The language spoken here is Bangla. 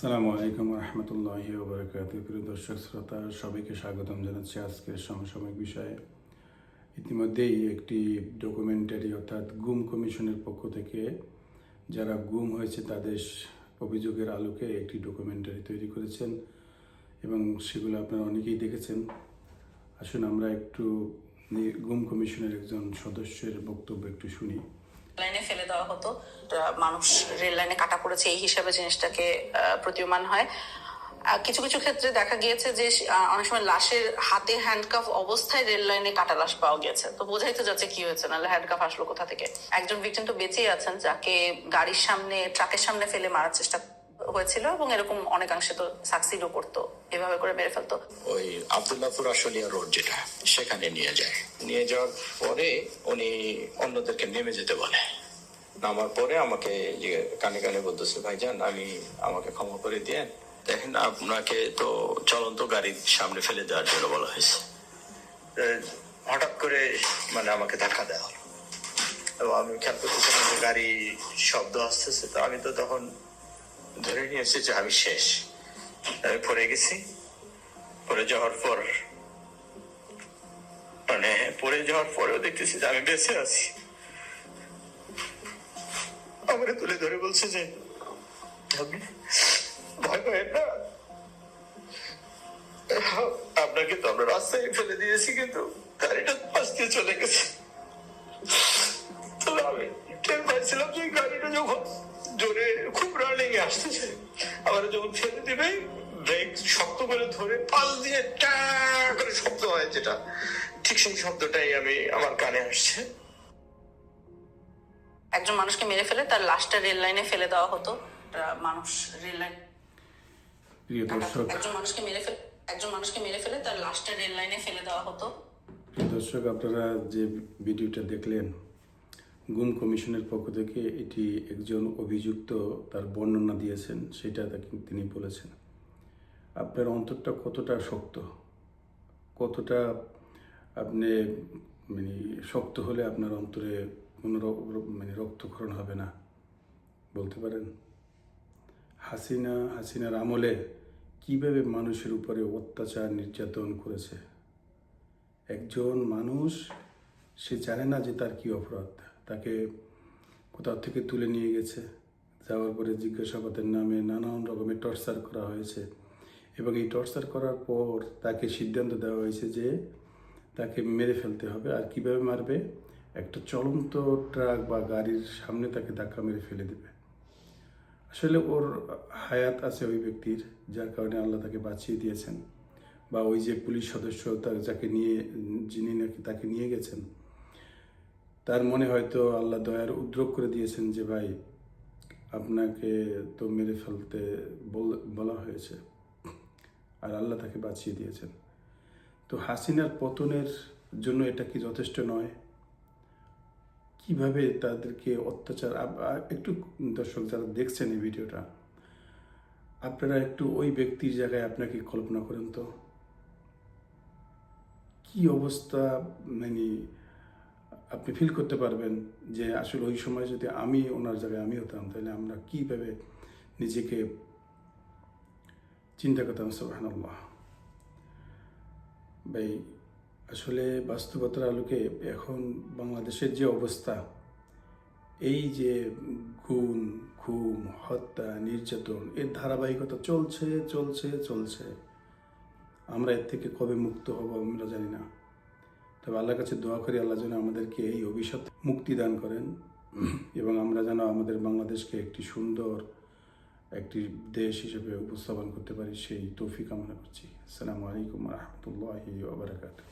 আসসালামু আলাইকুম রহমতুল্লাহ ওবরাকাত। প্রিয় দর্শক, শ্রোতা, সবাইকে স্বাগতম জানাচ্ছি আজকের সমসাময়িক বিষয়ে। ইতিমধ্যেই একটি ডকুমেন্টারি অর্থাৎ গুম কমিশনের পক্ষ থেকে যারা গুম হয়েছে তাদের অভিযোগের আলোকে একটি ডকুমেন্টারি তৈরি করেছেন এবং সেগুলো আপনারা অনেকেই দেখেছেন। আসুন আমরা একটু গুম কমিশনের একজন সদস্যের বক্তব্য একটু শুনি। লাইনে ফেলে দেওয়া হতো। মানুষ রেল লাইনে কাটা পড়েছে, এই হিসাবে জিনিসটাকে প্রতীয়মান হয়। কিছু কিছু ক্ষেত্রে দেখা গিয়েছে যে অনেক সময় লাশের হাতে হ্যান্ডকাফ অবস্থায় রেল লাইনে কাটা লাশ পাওয়া গেছে। তো বোঝাই তো যাচ্ছে কি হয়েছে, নাহলে হ্যান্ডকাফ আসলো কোথা থেকে? একজন ভিকটিম তো বেঁচেই আছেন, যাকে গাড়ির সামনে ট্রাকের সামনে ফেলে মারার চেষ্টা হয়েছিল এবং এরকম অনেকাংশে তো সাকসিডও করতো, এভাবে করে মেরে ফেলতো। ওই আবদুল্লাপুর আশুলিয়া রোড যেটা, সেখানে নিয়ে যায়। নিয়ে যাওয়ার পরে উনি অন্যদেরকে নেমে যেতে বলে। নামার পরে আমাকে কানে কানে বলতেছে, ভাইজান, আমি, আমাকে ক্ষমা করে দিয়ে দেখেন, আপনাকে তো চলন্ত গাড়ির সামনে ফেলে দেওয়ার জন্য বলা হয়েছে। হঠাৎ করে মানে আমাকে ধাক্কা দেওয়া হলো। এবং আমি খেয়াল করতেছিলাম গাড়ি শব্দ আসতেছে, তো আমি তো তখন ধরে নিয়েছি যে আমি শেষ। আমি পড়ে গেছি। পড়ে যাওয়ার পর মানে পড়ে যাওয়ার পরেও দেখতেছি যে আমি বেঁচে আছি। আমাকে তুলে ধরে বলছে যে ভয় পাবেন না। আপনাকে তো আমরা রাস্তায় ফেলে দিয়েছি কিন্তু গাড়িটা পাশ চলে গেছে। আসতেছে আবার যখন ফেলে দিবে ব্রেক শক্ত করে ধরে পাল দিয়ে ট্যা করে শব্দ হয় যেটা। ঠিক সেই শব্দটাই আমি আমার কানে আসছে। একজন মানুষকে মেরে ফেলে তার লাশটা রেল লাইনে ফেলে দেওয়া হতো। মানুষ রেল লাইন প্রিয় দর্শক একজন মানুষকে মেরে ফেলে একজন মানুষকে মেরে ফেলে তার লাশটা রেল লাইনে ফেলে দেওয়া হতো। প্রিয় দর্শক আপনারা যে ভিডিওটা দেখলেন গুম কমিশনের পক্ষ থেকে এটি একজন অভিযুক্ত তার বর্ণনা দিয়েছেন, সেটা তিনি বলেছেন। আপনার অন্তরটা কতটা শক্ত? কতটা আপনি মানে শক্ত হলে আপনার অন্তরে কোনো মানে রক্তক্ষরণ হবে না, বলতে পারেন? হাসিনা, হাসিনার আমলে কীভাবে মানুষের উপরে অত্যাচার, নির্যাতন করেছে? একজন মানুষ, সে জানে না যে তার কি অপরাধ। তাকে কোথাও থেকে তুলে নিয়ে গেছে। যাওয়ার পরে জিজ্ঞাসাবাদের নামে নানান রকমের টর্চার করা হয়েছে এবং এই টর্চার করার পর তাকে সিদ্ধান্ত দেওয়া হয়েছে যে তাকে মেরে ফেলতে হবে। আর কীভাবে মারবে? একটা চলন্ত ট্রাক বা গাড়ির সামনে তাকে ধাক্কা মেরে ফেলে দেবে। আসলে ওর হায়াত আছে ওই ব্যক্তির, যার কারণে আল্লাহ তাকে বাঁচিয়ে দিয়েছেন। বা ওই যে পুলিশ সদস্য তার যাকে নিয়ে, যিনি নাকি তাকে নিয়ে গেছেন তার মনে হয়তো আল্লাহ দয়ার উদ্যোগ করে দিয়েছেন যে, ভাই, আপনাকে তো মেরে ফেলতে বলা হয়েছে আর আল্লাহ তাকে বাঁচিয়ে দিয়েছেন। তো হাসিনার পতনের জন্য এটা কি যথেষ্ট নয়? কীভাবে তাদেরকে অত্যাচার একটু দর্শক যারা দেখছেন এই ভিডিওটা, আপনারা একটু ওই ব্যক্তির জায়গায় আপনাকে কল্পনা করেন তো? কি অবস্থা মানে আপনি ফিল করতে পারবেন যে আসলে ওই সময় যদি আমি ওনার জায়গায় আমি হতাম, তাহলে আমরা কীভাবে নিজেকে চিন্তা করতাম সোহান আল্লাহ ভাই, আসলে বাস্তবতার আলোকে এখন বাংলাদেশের যে অবস্থা, এই যে গুম খুম হত্যা, নির্যাতন, এর ধারাবাহিকতা চলছে চলছে চলছে। আমরা এর থেকে কবে মুক্ত হব আমরা জানি না। তবে আল্লাহর কাছে দোয়া করি আল্লাহ যেন আমাদেরকে এই অভিশাপ মুক্তি দান করেন। এবং আমরা যেন আমাদের বাংলাদেশকে একটি সুন্দর, একটি দেশ হিসেবে উপস্থাপন করতে পারি, সেই তৌফিক কামনা করছি। আসসালামু আলাইকুম রহমতুল্লাহি ওবরাকাতুহ